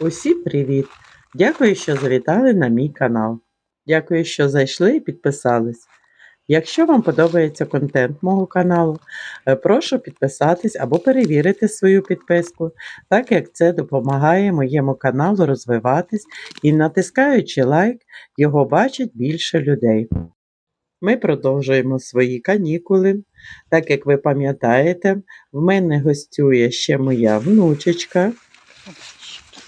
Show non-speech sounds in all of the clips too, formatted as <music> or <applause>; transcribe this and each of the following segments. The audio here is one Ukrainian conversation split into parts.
Усім привіт! Дякую, що завітали на мій канал. Дякую, що зайшли і підписались. Якщо вам подобається контент мого каналу, е, прошу підписатись або перевірити свою підписку, так як це допомагає моєму каналу розвиватись і натискаючи лайк, його бачить більше людей. Ми продовжуємо свої канікули. Так як ви пам'ятаєте, в мене гостює ще моя внучечка.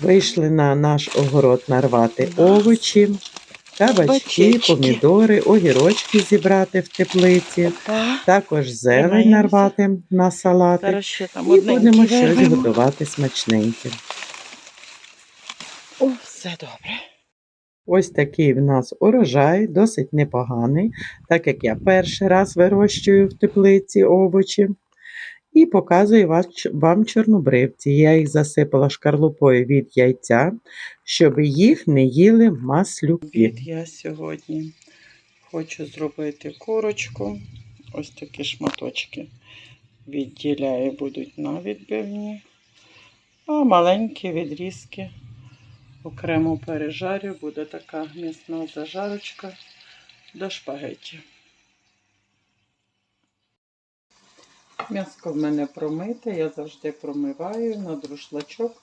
Вийшли на наш огород нарвати овочі, кабачки, помідори, огірочки зібрати в теплиці, також зелень нарвати на салати. І будемо щось готувати смачненьке. О, все добре. Ось такий в нас урожай, досить непоганий, так як я перший раз вирощую в теплиці овочі. І показую вам чорнобривці. Я їх засипала шкарлупою від яйця, щоб їх не їли маслюки. Я сьогодні хочу зробити курочку. Ось такі шматочки відділяю, будуть на відбивні. А маленькі відрізки окремо пережарю. Буде така м'ясна зажарочка до шпагетті. М'яско в мене промите, я завжди промиваю на друшлачок,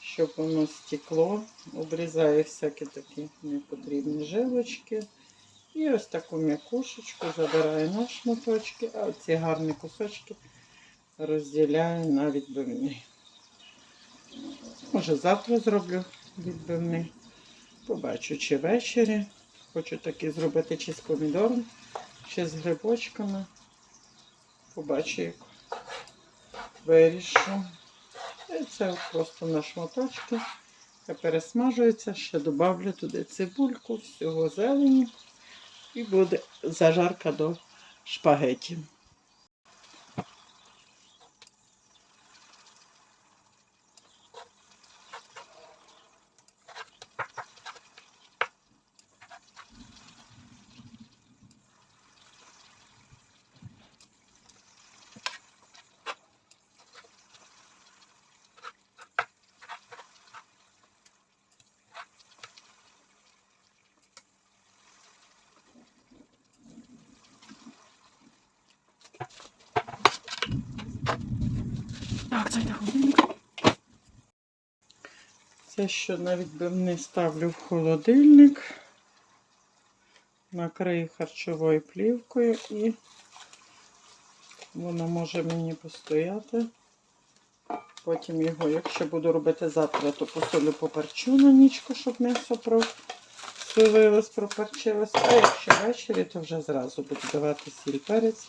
щоб воно стекло. Обрізаю всякі такі непотрібні жилочки. І ось таку м'якушечку забираю на шматочки, а ці гарні кусочки розділяю на відбивні. Може завтра зроблю відбивні. Побачу, чи ввечері. Хочу такі зробити чи з помідором, чи з грибочками. Побачу, як вирішу. І це просто на шматочки. Це пересмажується, ще додавлю туди цибульку, всього зелені. І буде зажарка до шпагеті. Так, це годинник. Це що на відбивний ставлю в холодильник. Накрию харчовою плівкою і воно може мені постояти. Потім його, якщо буду робити завтра, то посолю поперчу на нічку, щоб м'ясо просолилось, проперчилось. А якщо ввечері, то вже зразу буду давати сіль перець,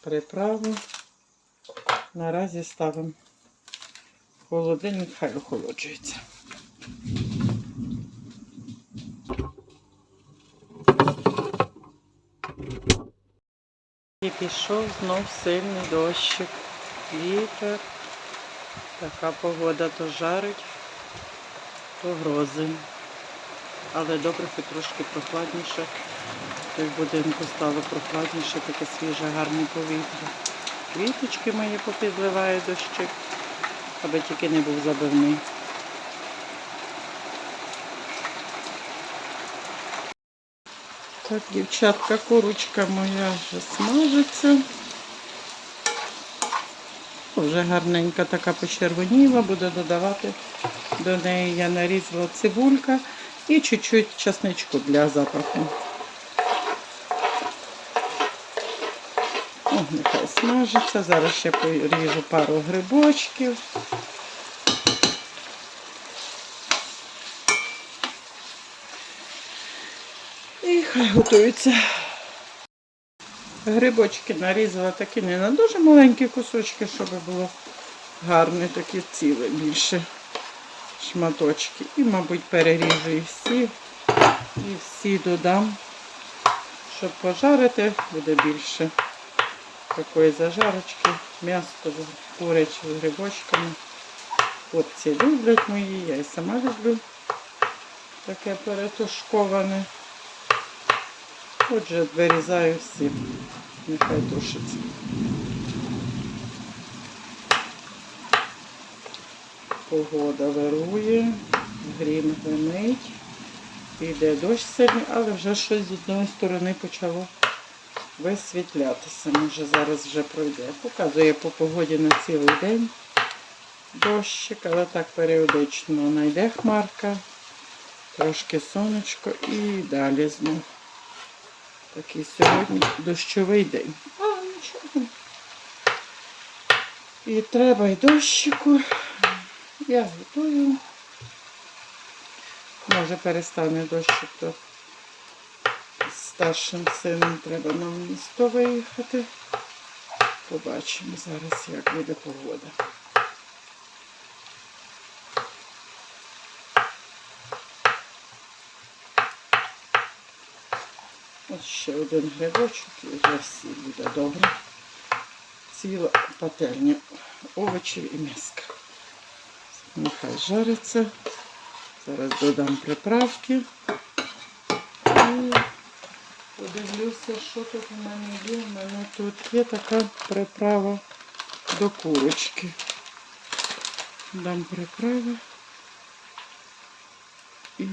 приправи. Наразі ставимо в холодильник, хай охолоджується. І пішов знов сильний дощик, вітер. Така погода то жарить, то грози. Але добре, хоч трошки прохладніше. В будинку стало прохладніше, таке свіже, гарне повітря. Квіточки мої попідливає дощик, аби тільки не був забивний. Так, дівчатка, курочка моя вже смажиться. Вже гарненька така почервоніла, буду додавати до неї я нарізала цибулька і чуть-чуть часничку для запаху. О, смажиться. Зараз ще поріжу пару грибочків. Готується. Грибочки нарізала такі не на дуже маленькі кусочки, щоб було гарне, такі ціле більше шматочки. І, мабуть, переріжу і всі. І всі додам, щоб пожарити, буде більше такої зажарочки. М'ясо куряче з грибочками. Хлопці люблять мої, я і сама люблю таке перетушковане. Отже, вирізаю всі. Нехай тушиться. Погода вирує, грім гримить, піде дощ сильний, але вже щось з одної сторони почало висвітлятися. Може зараз вже пройде. Показує по погоді на цілий день дощик, але так періодично найде хмарка, трошки сонечко і далі знов. Такий сьогодні дощовий день. А, нічого. І треба й дощику. Я готую. Може перестане дощик, то з старшим сином треба нам місто виїхати. Побачимо зараз, як буде погода. Ось ще один грибочок і вже всі буде добре. Ціла пательня овочів і м'яска. Нехай жариться. Зараз додам приправки. І подивлюся, що тут у мене є. У мене тут є така приправа до курочки. Дам приправи. І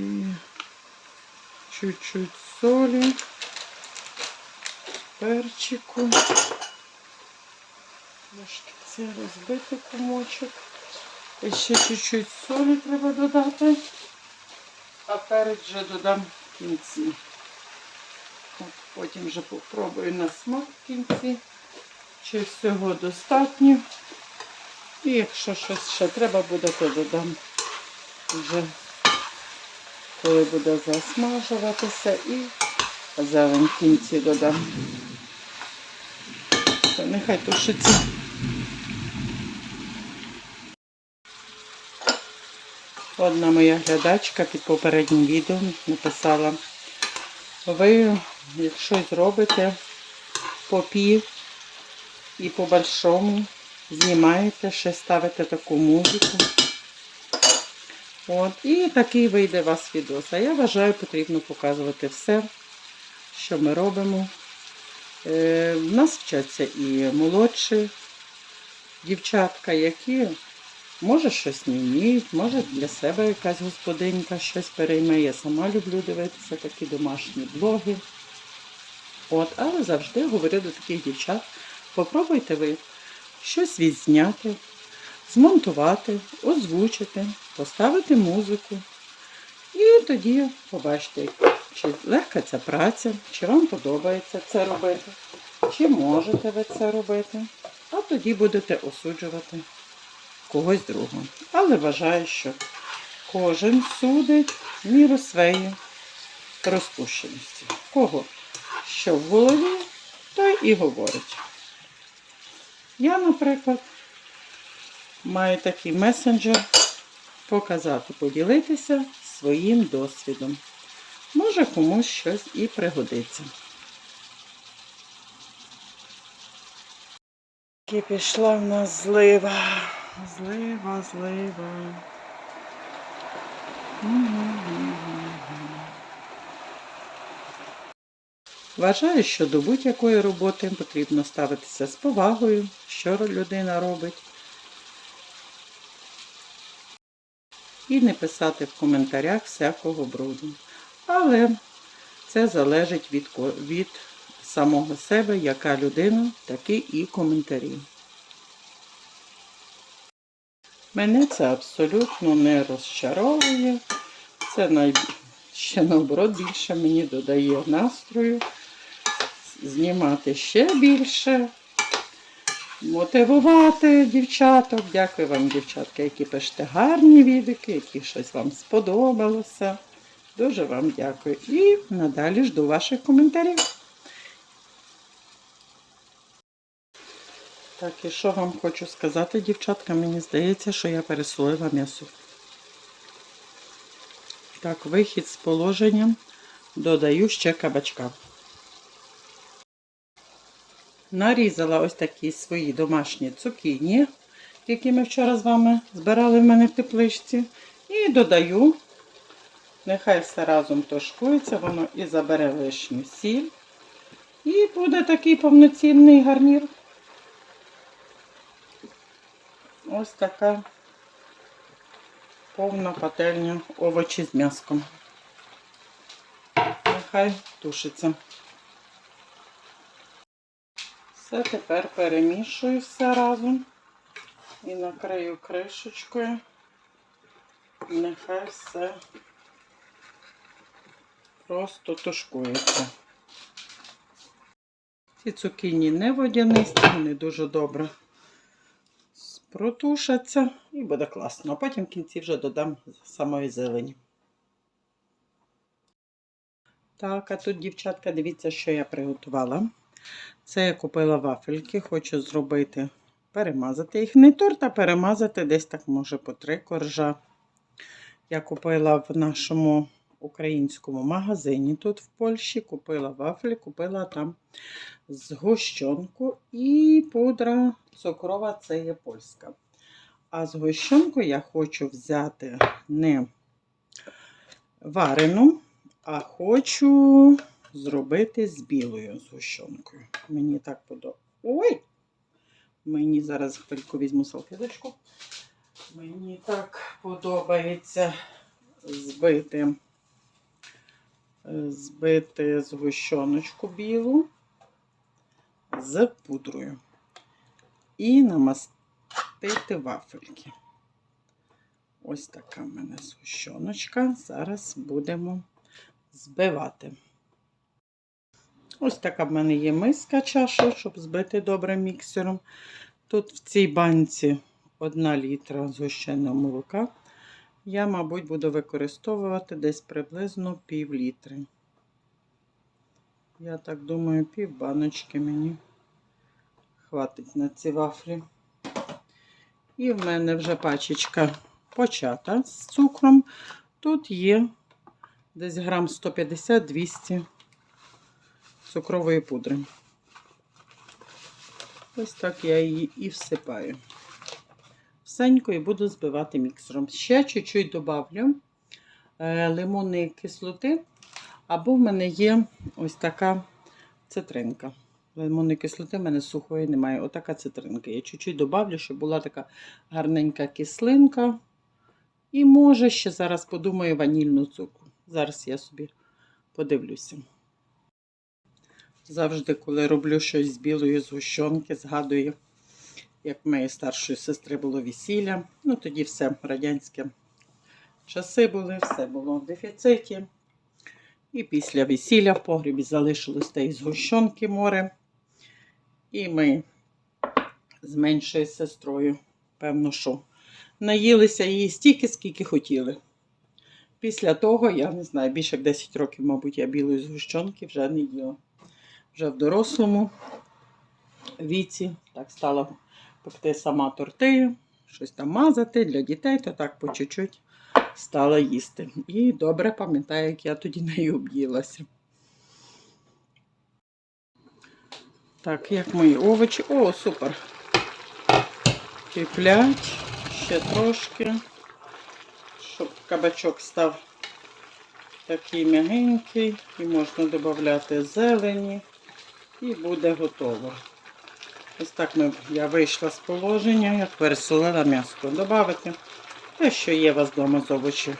чуть-чуть солі, перчику. Трошки це розбити комочок. І ще чуть-чуть солі треба додати, а перець вже додам в кінці. От потім вже попробую на смак в кінці, чи всього достатньо. І якщо щось ще треба буде, то додам вже, коли буде засмажуватися і зелень в кінці додам. То нехай тушиться. Одна моя глядачка під попереднім відео написала, ви, якщо зробите по пів і по большому, знімаєте, ще ставите таку музику. От, і такий вийде у вас відос. А я вважаю, потрібно показувати все, що ми робимо. Е, в нас вчаться і молодші дівчатка, які Може щось не вміють, може для себе якась господинька щось перейме. Я сама люблю дивитися такі домашні блоги. От, але завжди говорю до таких дівчат, попробуйте ви щось відзняти, змонтувати, озвучити, поставити музику. І тоді побачите, чи легка ця праця, чи вам подобається це робити, чи можете ви це робити. А тоді будете осуджувати когось другого. Але вважаю, що кожен судить міру своєї розпущеності. Кого що в голові, той і говорить. Я, наприклад, маю такий месенджер показати, поділитися своїм досвідом. Може комусь щось і пригодиться. І пішла в нас злива. Злива, злива. Вважаю, що до будь-якої роботи потрібно ставитися з повагою, що людина робить. І не писати в коментарях всякого бруду. Але це залежить від, від самого себе, яка людина, такі і коментарі. Мене це абсолютно не розчаровує. Це най... ще наоборот більше мені додає настрою знімати ще більше, мотивувати дівчаток. Дякую вам, дівчатки, які пишете гарні відики, які щось вам сподобалося. Дуже вам дякую. І надалі жду ваших коментарів. Так, і що вам хочу сказати, дівчатка, мені здається, що я пересолила м'ясо. Так, вихід з положенням додаю ще кабачка. Нарізала ось такі свої домашні цукіні, які ми вчора з вами збирали в мене в тепличці. І додаю, нехай все разом тушкується, воно і забере лишню сіль. І буде такий повноцінний гарнір. Ось така повна пательня овочі з м'яском. Нехай тушиться. Все, тепер перемішую все разом і накрию кришечкою. Нехай все просто тушкується. Ці цукіні не водянисті, вони дуже добре протушаться і буде класно. А потім в кінці вже додам самої зелені. Так, а тут, дівчатка, дивіться, що я приготувала. Це я купила вафельки, хочу зробити, перемазати їх. Не торт, а перемазати десь так, може, по три коржа. Я купила в нашому українському магазині тут в Польщі. Купила вафлі, купила там згущенку і пудра цукрова це є польська. А згущенку я хочу взяти не варену, а хочу зробити з білою згущенкою. Мені так подобається. Ой! Мені зараз хвильку візьму салфеточку. Мені так подобається збити, збити згущеночку білу з пудрою і намастити вафельки. Ось така в мене згущеночка. Зараз будемо збивати. Ось така в мене є миска чаша, щоб збити добре міксером. Тут в цій банці 1 літра згущеного молока. Я, мабуть, буду використовувати десь приблизно пів літри. Я так думаю, пів баночки мені хватить на ці вафлі. І в мене вже пачечка почата з цукром. Тут є десь грам 150-200 цукрової пудри. Ось так я її і всипаю. І буду збивати міксером. Ще чуть-чуть добавлю е, лимонної кислоти. Або в мене є ось така цитринка. Лимонної кислоти в мене сухої немає. Отака цитринка. Я чуть-чуть добавлю, щоб була така гарненька кислинка. І може ще зараз подумаю ванільну цукру. Зараз я собі подивлюся. Завжди, коли роблю щось з білої згущенки, згадую, як в моєї старшої сестри було весілля. Ну, тоді все радянське часи були, все було в дефіциті. І після весілля в погрібі залишилось те із згущенки море. І ми з меншою сестрою, певно, що наїлися її стільки, скільки хотіли. Після того, я не знаю, більше як 10 років, мабуть, я білої згущенки вже не їла. Вже в дорослому віці так стала пекти сама торти, щось там мазати для дітей, то так по чуть-чуть стала їсти. І добре пам'ятаю, як я тоді <laughs> нею об'їлася. Так, як мої овочі. О, супер. Киплять ще трошки, щоб кабачок став такий м'ягенький. І можна додати зелені. І буде готово. Ось так ми, я вийшла з положення, як пересолила м'ясо. Добавити те, що є у вас вдома з овочів.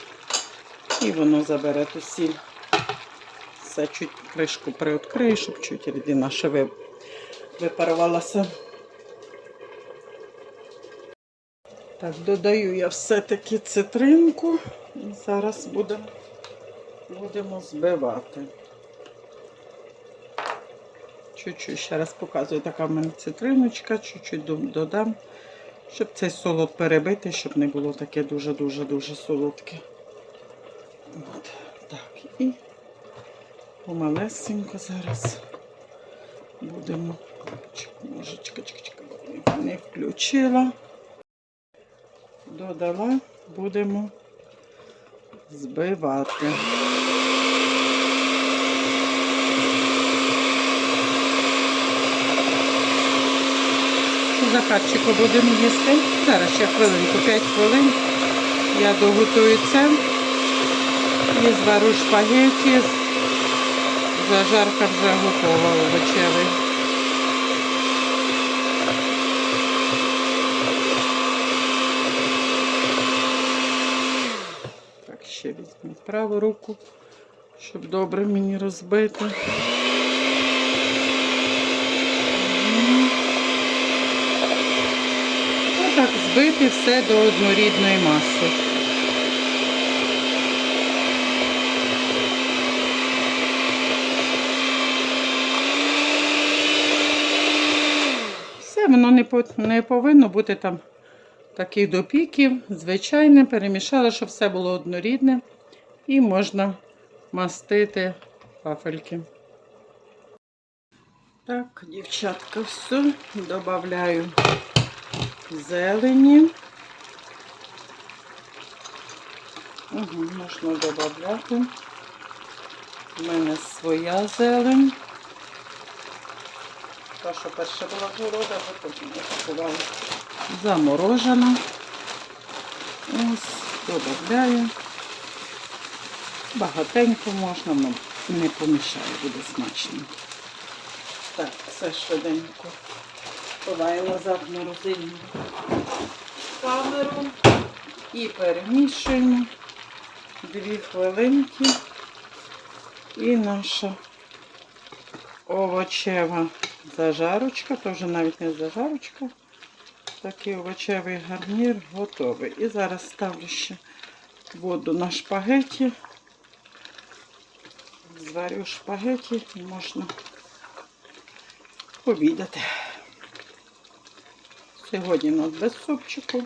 І воно забере ту сіль. Все, чуть кришку приоткрию, щоб чуть рідина ще випарувалася. Так, додаю я все-таки цитринку. І зараз будемо, будемо збивати. Чуть-чуть ще раз показую, така в мене цитриночка, чуть-чуть додам, щоб цей солод перебити, щоб не було таке дуже-дуже-дуже солодке. От, так, і помалесенько зараз будемо. Може, чекай, чекай, не включила. Додала, будемо збивати. Захарчику будемо їсти. Зараз ще хвилинку, 5 хвилин. Я доготую це. І звару шпагеті. Зажарка вже готова овочевий. ще візьму праву руку, щоб добре мені розбити. Збити все до однорідної маси. Все, воно не, по- не повинно бути там таких допіків. Звичайне, перемішала, щоб все було однорідне. І можна мастити вафельки. Так, дівчатка, все. Добавляю зелені. Угу, можна додати. У мене своя зелень. Та, що перша була города, вже потім я купувала заморожена. Ось, додаю. Багатенько можна, але не помішає, буде смачно. Так, все швиденько. Ховаю назад морозильну камеру і перемішуємо дві хвилинки. І наша овочева зажарочка, то вже навіть не зажарочка, такий овочевий гарнір готовий. І зараз ставлю ще воду на шпагеті. Зварю шпагеті і можна обідати. Сьогодні у нас без супчику.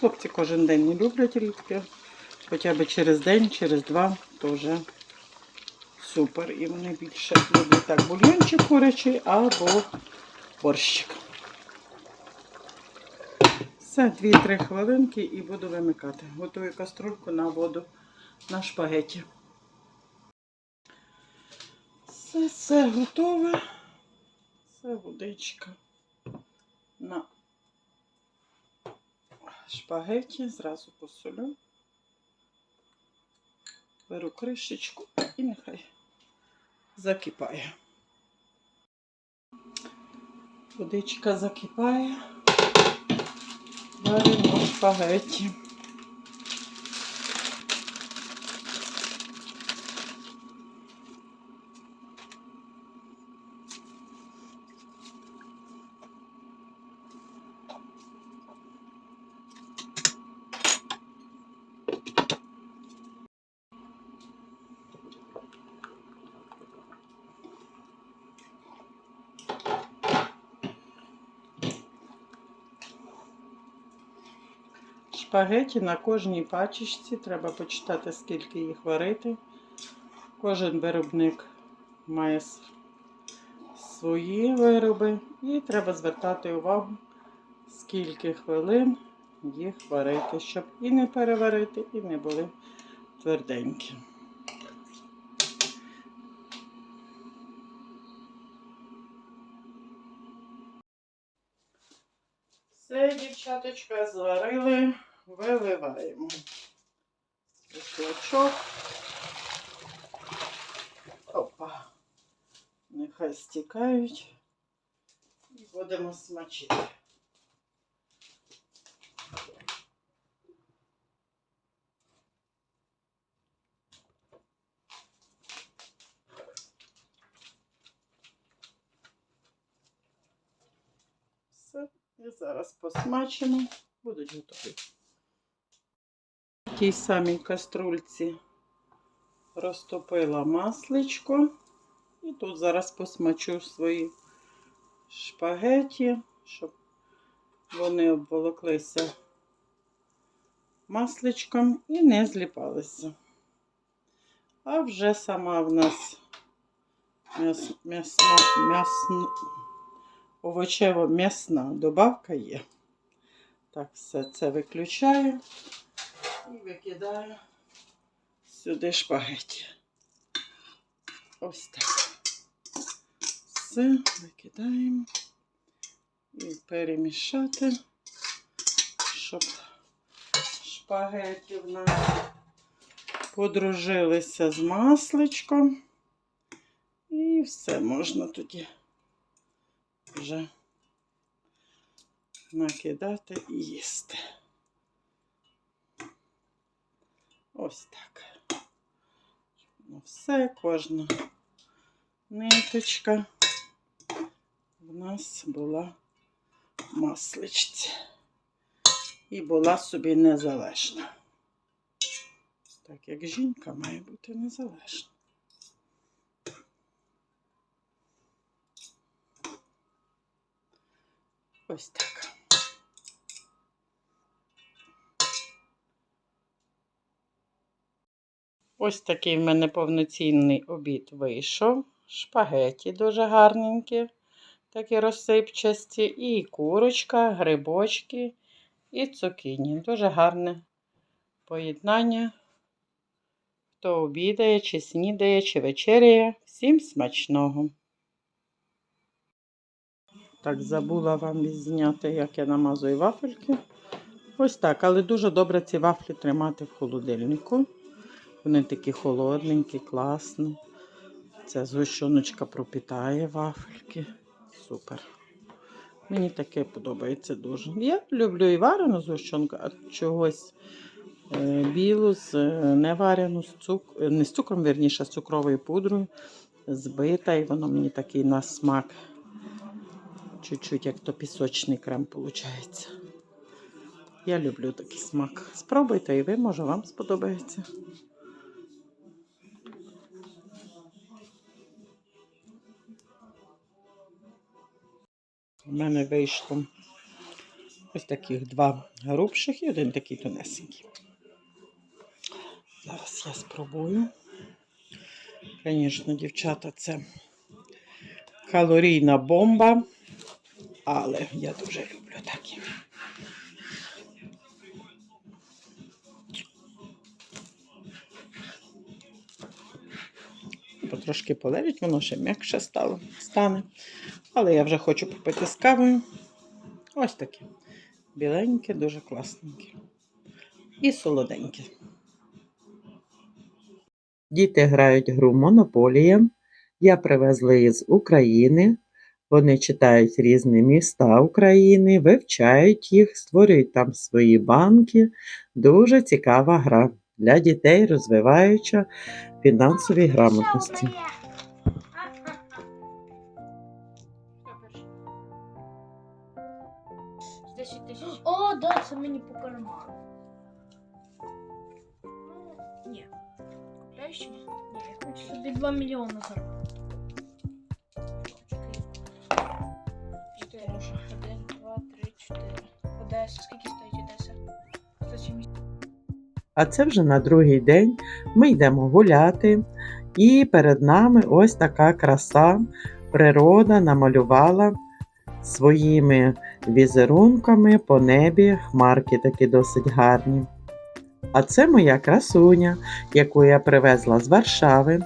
Хлопці кожен день не люблять рідке. Хоча б через день, через два, вже супер. І вони більше люблять так бульйончик курячий або борщик. Все, 2-3 хвилинки і буду вимикати. Готую каструльку на воду на шпагеті. Все, все готове. Це водичка на шпагеті. Зразу посолю. Беру кришечку і нехай закипає. Водичка закипає. Варимо шпагеті. Шпагеті на кожній пачечці. Треба почитати, скільки їх варити. Кожен виробник має свої вироби. І треба звертати увагу, скільки хвилин їх варити, щоб і не переварити, і не були тверденькі. Все, дівчаточка, зварили, виливаємо. Кишлачок. Опа. Нехай стікають. І будемо смачити. Все. І зараз посмачимо. Будуть готові. Тій самій каструльці розтопила масличко. І тут зараз посмачу свої шпагеті, щоб вони обволоклися масличком і не зліпалися. А вже сама в нас м'яс, м'ясна, м'ясна, овочево-м'ясна добавка є. Так, все це виключаю і викидаю сюди шпагеті. Ось так. Все, викидаємо і перемішати, щоб шпагеті в нас подружилися з масличком. І все можна тоді вже накидати і їсти. Ось так. Ну, все, кожна ниточка в нас була масличці. І була собі незалежна. Так як жінка має бути незалежна. Ось так. Ось такий в мене повноцінний обід вийшов. Шпагеті дуже гарненькі, такі розсипчасті, і курочка, грибочки і цукіні. Дуже гарне поєднання. Хто обідає, чи снідає, чи вечеряє. Всім смачного. Так, забула вам відзняти, як я намазую вафельки. Ось так, але дуже добре ці вафлі тримати в холодильнику. Вони такі холодненькі, класні. Ця згущеночка пропітає вафельки. Супер. Мені таке подобається дуже. Я люблю і варену згущенку, а чогось е, білу з е, неварену, з цук... е, не з цукром, вірніше, з цукровою пудрою. Збита, і воно мені такий на смак. Чуть-чуть, як то пісочний крем виходить. Я люблю такий смак. Спробуйте і ви, може, вам сподобається. У мене вийшло ось таких два грубших і один такий тонесенький. Зараз я спробую. Звісно, дівчата, це калорійна бомба, але я дуже люблю такі. Потрошки полежить, воно ще м'якше стало, стане. Але я вже хочу попити з кавою. Ось таке. Біленьке, дуже класненьке. І солоденьке. Діти грають гру Монополія. Я привезла її з України. Вони читають різні міста України, вивчають їх, створюють там свої банки. Дуже цікава гра для дітей, розвиваюча фінансові грамотності. Я хочу собі 2 мільйони заробити. Чотири. Один, два, три, чотири. Одеса. Скільки стоїть Одеса? 170. А це вже на другий день ми йдемо гуляти, і перед нами ось така краса. Природа намалювала своїми візерунками по небі хмарки такі досить гарні. А це моя красуня, яку я привезла з Варшави.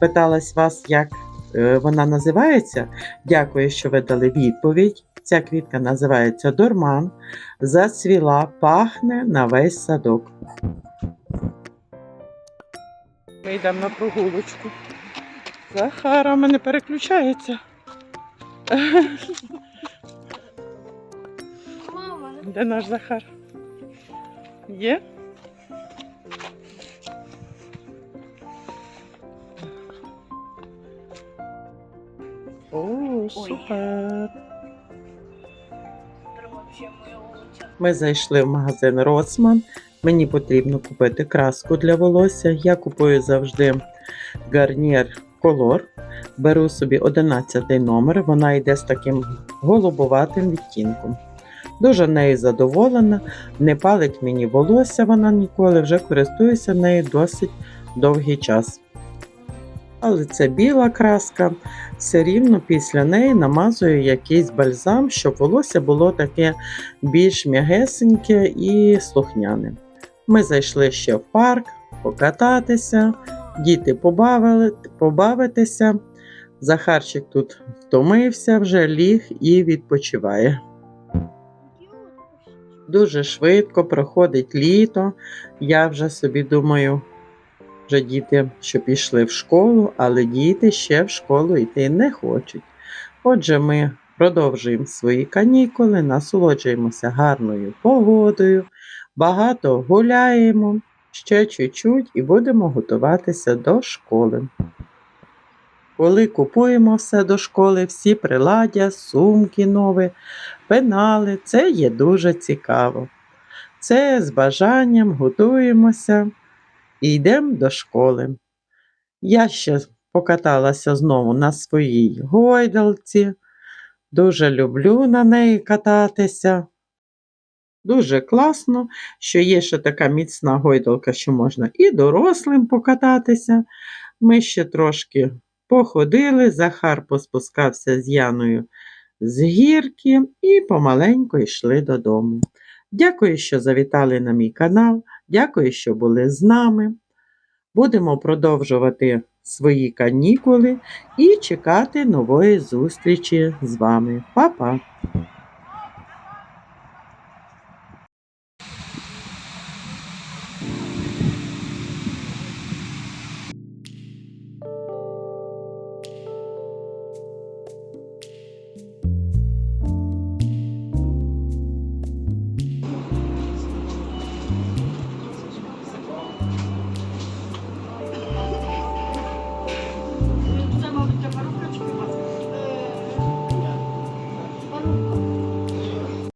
Питалась вас, як е, вона називається. Дякую, що ви дали відповідь. Ця квітка називається Дорман. Зацвіла, пахне на весь садок. Ми йдемо на прогулочку. Захара в мене переключається. Мама, Де наш Захар? Є? О, супер. Ми зайшли в магазин Роцман. Мені потрібно купити краску для волосся. Я купую завжди гарнір колор. Беру собі 11 номер. Вона йде з таким голубоватим відтінком. Дуже нею задоволена, не палить мені волосся вона ніколи, вже користуюся нею досить довгий час. Але це біла краска, все рівно після неї намазую якийсь бальзам, щоб волосся було таке більш м'ягесеньке і слухняне. Ми зайшли ще в парк покататися, діти побавили, побавитися. Захарчик тут втомився, вже ліг і відпочиває. Дуже швидко проходить літо. Я вже собі думаю, вже діти, що пішли в школу, але діти ще в школу йти не хочуть. Отже, ми продовжуємо свої канікули, насолоджуємося гарною погодою, багато гуляємо. Ще чуть-чуть і будемо готуватися до школи. Коли купуємо все до школи, всі приладдя, сумки нові, пенали, це є дуже цікаво. Це з бажанням готуємося і йдемо до школи. Я ще покаталася знову на своїй гойдалці. Дуже люблю на неї кататися. Дуже класно, що є ще така міцна гойдалка, що можна і дорослим покататися. Ми ще трошки походили, Захар поспускався з Яною з гірки і помаленьку йшли додому. Дякую, що завітали на мій канал. Дякую, що були з нами. Будемо продовжувати свої канікули і чекати нової зустрічі з вами. Па-па!